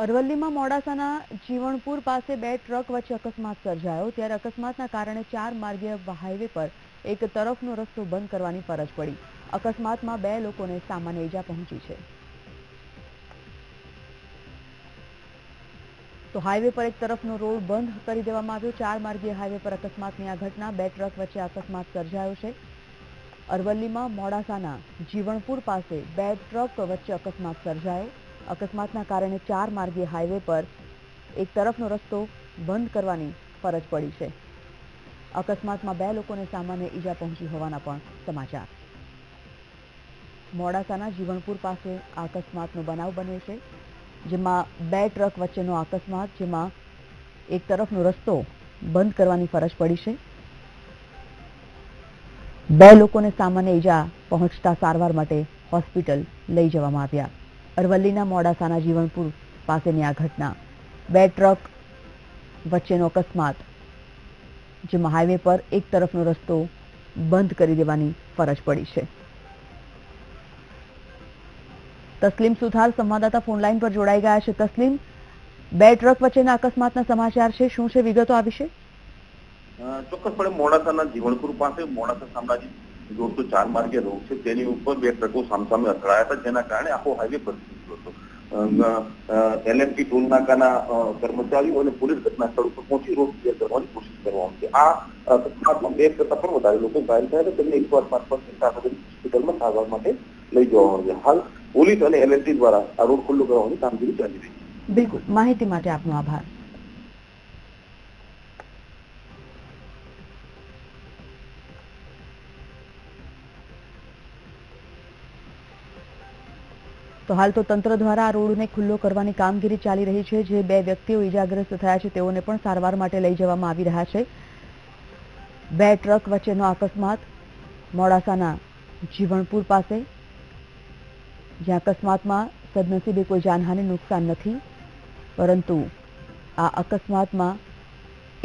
અરવલ્લીમાં મોડાસાના જીવણપુર પાસે બે ટ્રક વચ્ચે અકસ્માત સર્જાયો. ત્યારે અકસ્માતના કારણે ચાર માર્ગીય હાઈવે પર એક તરફનો રસ્તો બંધ કરવાની ફરજ પડી. અકસ્માતમાં બે લોકોને સામાન્ય ઈજા પહોંચી છે. તો હાઈવે પર એક તરફનો રોડ બંધ કરી દેવામાં આવ્યો. ચાર માર્ગીય હાઈવે પર અકસ્માતની આ ઘટના, બે ટ્રક વચ્ચે અકસ્માત સર્જાયો છે. અરવલ્લીમાં મોડાસાના જીવણપુર પાસે બે ટ્રક વચ્ચે અકસ્માત સર્જાયો. અકસ્માતના કારણે ચાર માર્ગીય હાઈવે પર એક તરફનો રસ્તો બંધ કરવાની ફરજ પડી છે. અકસ્માતમાં બે લોકોને સામાન્ય ઈજા પહોંચી હોવાના પણ સમાચાર. મોડાસાના જીવણપુર પાસે આ અકસ્માતનો બનાવ બન્યો છે, જેમાં બે ટ્રક વચ્ચેનો અકસ્માત, જેમાં એક તરફનો રસ્તો બંધ કરવાની ફરજ પડી છે. બે લોકોને સામાન્ય ઈજા પહોંચતા સારવાર માટે હોસ્પિટલ લઈ જવામાં આવ્યા. અરવલ્લીના મોડાસાના જીવનપુર પાસેની આ ઘટના. બે ટ્રક વચ્ચેનો અકસ્માત, જેમાં હાઈવે પર એક તરફનો રસ્તો બંધ કરી દેવાની ફરજ પડી છે. તસ્લીમ સુથાર સંવાદદાતા ફોનલાઈન પર જોડાઈ ગયા છે. તસ્લીમ, બે ટ્રક વચ્ચેના અકસ્માતના સમાચાર છે. શું છે વિગતો આ વિશે? ચોક્કસપણે મોડાસાના જીવણપુર પાસે મોડાસા શામળાજી જોડતો ચાર માર્ગે રોડ છે, તેની ઉપર બે ટ્રકો સામસામે અથડાયા હતા, જેના કારણે આખો હાઈવે બંધ હતો. એલએનટી ટોલ નાકાના કર્મચારીઓ અને પોલીસ ઘટના ઉપર પહોંચી રોડ ક્લિયર કરવાની કોશિશ કરવામાં આવી આ અકસ્માતમાં બે કરતા પણ વધારે લોકો ઘાયલ થયા હતા, તેમને એકવાર પાંચ હોસ્પિટલમાં સારવાર માટે લઈ જવામાં આવ્યા. હાલ પોલીસ અને એલએનટી દ્વારા આ રોડ ખુલ્લો કરવાની કામગીરી ચાલી રહી છે. બિલકુલ. માહિતી માટે આપનો આભાર. તો હાલ તો તંત્ર દ્વારા આ રોડને ખુલ્લો કરવાની કામગીરી ચાલી રહી છે, જે બે વ્યક્તિઓ ઈજાગ્રસ્ત થયા છે, તેઓને પણ સારવાર માટે લઈ જવામાં આવી રહ્યા છે. બે ટ્રક વચ્ચેનો અકસ્માત મોડાસાના જીવણપુર પાસે. જ્યાં અકસ્માતમાં સદનસીબે કોઈ જાનહાનિ નુકસાન નથી, પરંતુ આ અકસ્માતમાં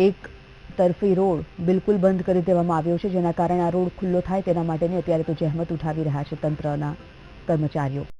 એક તરફી રોડ બિલકુલ બંધ કરી દેવામાં આવ્યો છે, જેના કારણે આ રોડ ખુલ્લો થાય તેના માટેની અત્યારે તો જહેમત ઉઠાવી રહ્યા છે તંત્રના કર્મચારીઓ.